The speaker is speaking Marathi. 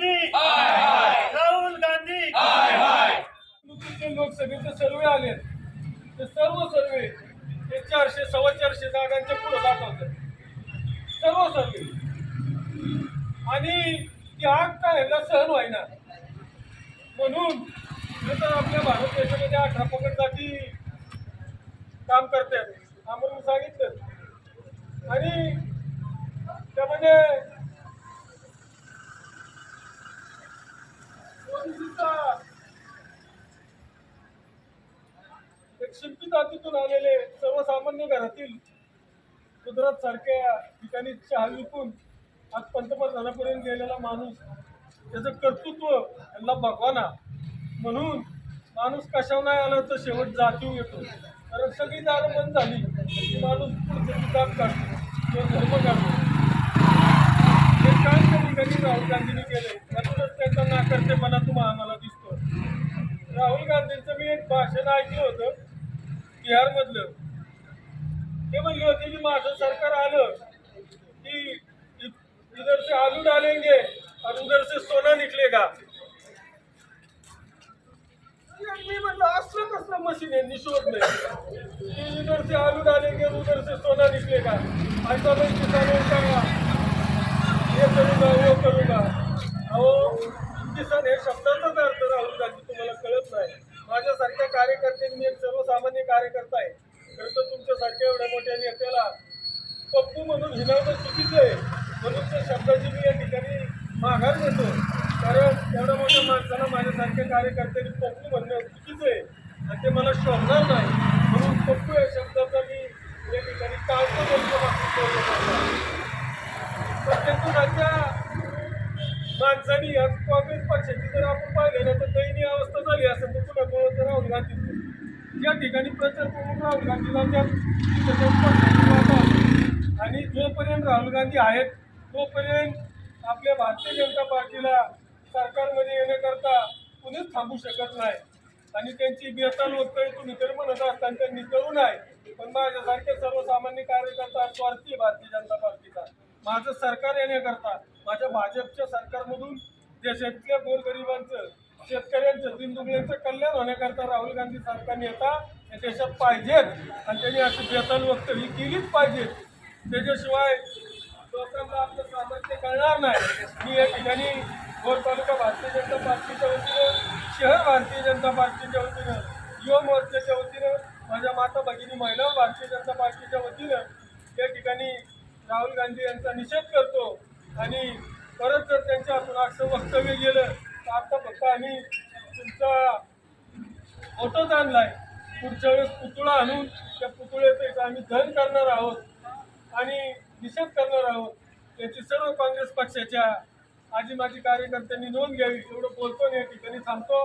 गांधी! राहुल गांधी! नुकतीच लोकसभेचे सर्वे आले ते सर्व सर्वे ते चारशे सव्वा चारशे जागांच्या पुढे दाखवतात. सर्व सर्वे. आणि ती आग काय ह्याला सहन व्हायना. म्हणून हे तर आपल्या भारत देशामध्ये अठरा पकड जाती काम करतात. आम्हाला सांगितलं. आणि त्यामध्ये एक शिल्पी जातीतून आलेले सर्वसामान्य घरातील कुदरत सारख्या ठिकाणी चहा विकून आज पंतप्रधानापर्यंत गेलेला माणूस त्याचं कर्तृत्व यांना भगवाना. म्हणून माणूस कशावर नाही आला तर शेवट जातीव येतो. कारण सगळी दारं बंद झाली की माणूस पुढचं किताब काढतो किंवा धर्म काढतो हे काय त्या ठिकाणी राहुल गांधींनी केले त्यातूनच त्यांचा नाकर्तेपणा तुम्हाला आम्हाला दिसतो राहुल गांधींचं मी एक भाषण ऐकलं होतं बिहारमधलं. ते म्हणले होते की माझं सरकार आलं की इधरचे इधर से आलू डालेंगे और उधर से सोना निकलेगा मी म्हणलं असलं कसलं मशीन आहे? निशोध की इधर से आलू डालेंगे और उधर से सोना निकलेगा ऐसा नाही किसानों का हे करूंगा वो करूंगा अहो किसान हे शब्दाचाच अर्थ राहुल गांधी तुम्हाला कळत नाही. माझ्यासारख्या कार्यकर्त्यांनी मी एक सर्वसामान्य कार्यकर्ता आहे. खरं तर तुमच्यासारख्या एवढ्या मोठ्या नेत्याला पप्पू म्हणून हिनावणं चुकीचं आहे. म्हणून त्या शब्दाची मी या ठिकाणी माघार घेतो. कारण एवढ्या मोठ्या माणसाला माझ्यासारख्या कार्यकर्त्यांनी पप्पू म्हणणं चुकीचं आहे. आणि ते मला शोभणार नाही म्हणून पप्पू या शब्दाचा मी या ठिकाणी टाळतो बोलतो प्रत्येकाच्या माणसानी आज काँग्रेस पक्षाची जर आपण पाहिलं ना तर दयनीय अवस्था झाली असं तर तुला कळत राहुल गांधी. या ठिकाणी प्रचार करून राहुल गांधीला त्या पक्षाची आणि जोपर्यंत राहुल गांधी आहेत तोपर्यंत आपल्या भारतीय जनता पार्टीला सरकारमध्ये येण्याकरता कुणीच थांबू शकत नाही. आणि त्यांची बेताल वक्तव्य तुम्ही तर म्हणत असताना त्यांनी करू नये. पण माझ्यासारखे सर्वसामान्य कार्यकर्ता स्वार्थी भारतीय जनता पार्टीचा. माझं सरकार येण्याकरता माझ्या भाजपच्या सरकारमधून देशातल्या गोरगरिबांचं शेतकऱ्यांचं दिनदुबळ्यांचं कल्याण होण्याकरता राहुल गांधी सरकार नेता या देशात पाहिजेत. आणि त्यांनी अशी बेताल वक्तव्य केलीच पाहिजेत. त्याच्याशिवाय लोकांना आपलं सामर्थ्य कळणार नाही. मी या ठिकाणी भोर तालुका भारतीय जनता पार्टीच्या वतीनं शहर भारतीय जनता पार्टीच्या वतीनं युवा मोर्चाच्या वतीनं माझ्या माता भगिनी महिला भारतीय जनता पार्टीच्या वतीनं या ठिकाणी राहुल गांधी यांचा निषेध करतो. आणि परत जर त्यांच्या हातून असं वक्तव्य गेलं तर आता फक्त आम्ही तुमचा फोटोच आणलाय. पुढच्या वेळेस पुतळा आणून त्या पुतळ्याचं आम्ही धन करणार आहोत आणि निषेध करणार आहोत. याची सर्व काँग्रेस पक्षाच्या आजी माजी कार्यकर्त्यांनी नोंद घ्यावी एवढं बोलतो या ठिकाणी थांबतो.